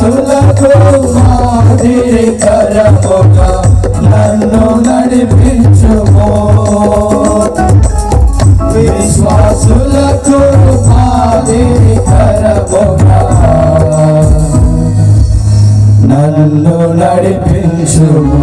దాసులకు మాదిరి కరముగా నన్ను నడిపించుము విశ్వాసులకు మాదిరి కరముగా నన్ను నడిపించుము.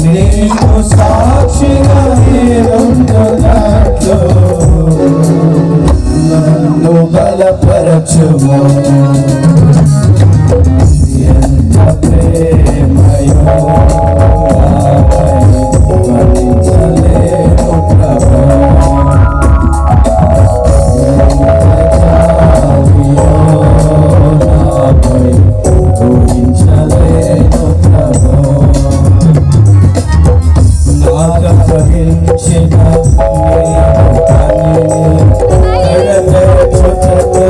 నేను సాక్షిగా నీరుండదాట్లో నన్ను బలపరచుము. ఆస్వాదించిన నడప చుట్టతో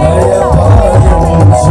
నడపాలించు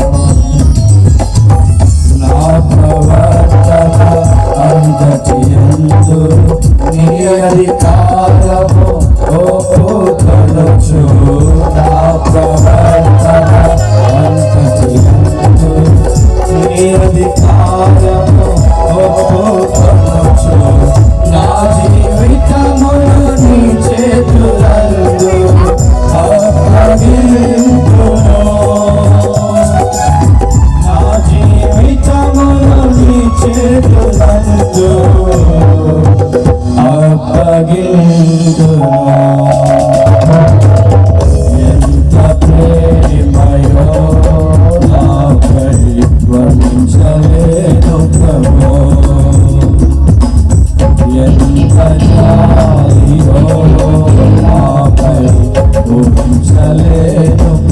Nazareno